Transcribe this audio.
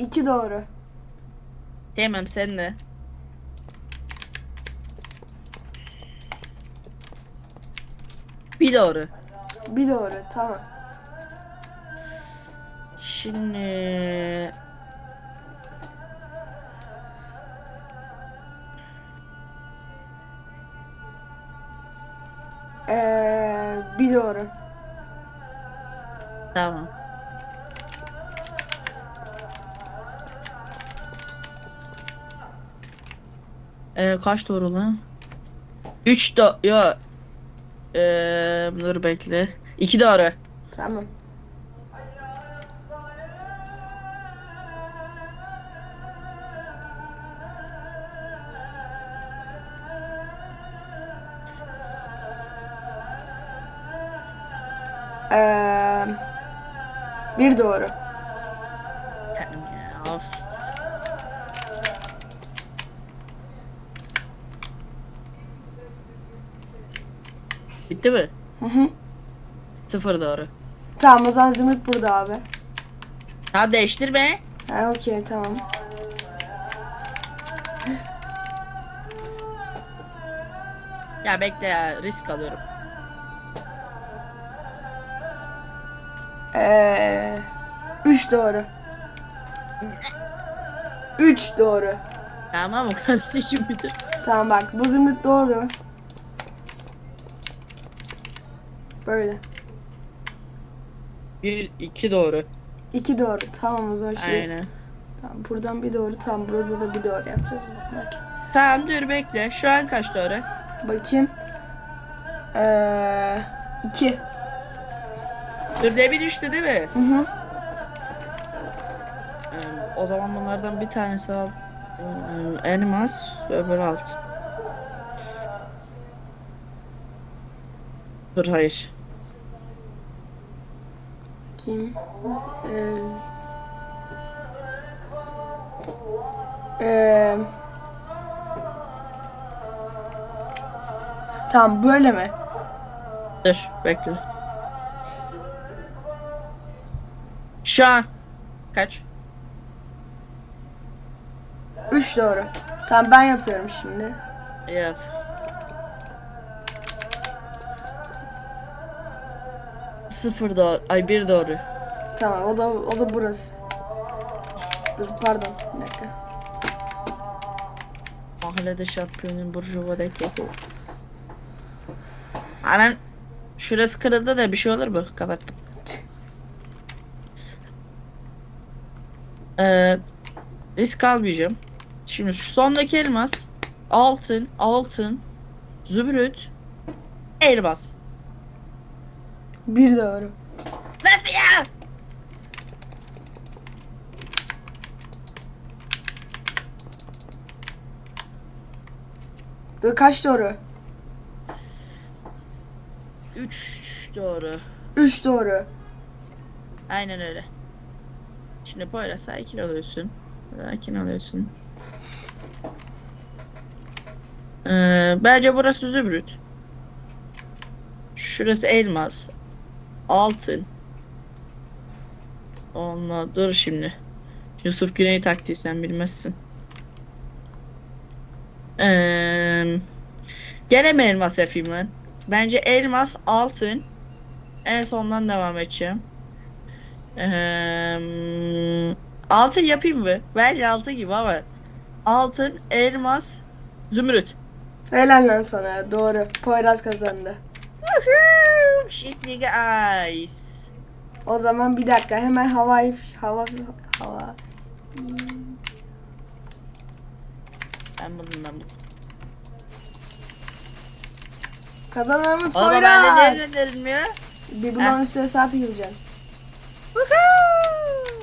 2 doğru. Tamam sen de. Bir doğru. 1 doğru. Tamam. Şimdi Ee, 1 doğru. tamam. Ee, kaç doğru lan? 3 do yo. Ee, dur bekle. 2 doğru. Tamam. Ee, bir doğru. Kendim ya. Of. Bitti mi? Hı hı. Sıfır doğru. Tamam o zaman Zümrüt burada abi. Tamam değiştirme. Ha okey tamam. Ya bekle ya risk alıyorum. Ee, üç doğru. Üç doğru. Tamam mı kardeşim bir de. Tamam bak bu Zümrüt doğru. Böyle. Bir, iki doğru. İki doğru. Tamam o zaman şu. Aynen. Tamam, buradan bir doğru. Tamam burada da bir doğru yapacağız. Bak. Tamam dur bekle. Şu an kaç doğru? Bakayım. Ee, iki. Dur demin düştü değil mi? Hı hı. Ee, o zaman bunlardan bir tanesi al. Ee, elmas, öbürü alt. Dur hayır. Kim? Ee, ee, tamam böyle mi? Dur bekle. Şu an kaç? Üç doğru. Tamam ben yapıyorum şimdi. Yap. Sıfır doğru. Ay bir doğru. Tamam o da o da burası. Dur pardon bir dakika. Mahallede şampiyonun burjuvadaki. Anan şurası kırıldı da bir şey olur mu? Kapattım. Ee, risk almayacağım. Şimdi şu sondaki elmas altın, altın, zümrüt, elmas. Bir doğru. Nasıl ya? Dur kaç doğru? Üç doğru. Üç doğru. Aynen öyle. Şimdi Poyraz sakin alıyorsun. Sakin alıyorsun. Ee, bence burası zümrüt. Şurası elmas. Altın. Onunla dur şimdi. Yusuf Güney taktiği sen bilmezsin. Ee, gene elmas yapayım lan? Bence elmas, altın. En sondan devam edeceğim. Ee, altın yapayım mı? Bence altın gibi ama. Altın, elmas, zümrüt. Helal lan sana. Doğru. Poyraz kazandı. Woohoo! İce. O zaman bir dakika hemen havai hava hava Ben buldum ben buldum. kazananımız Oğlum bende niye Poyraz. gönderilmiyor? Bir bunların üstüne saati gireceksin. Woohoo!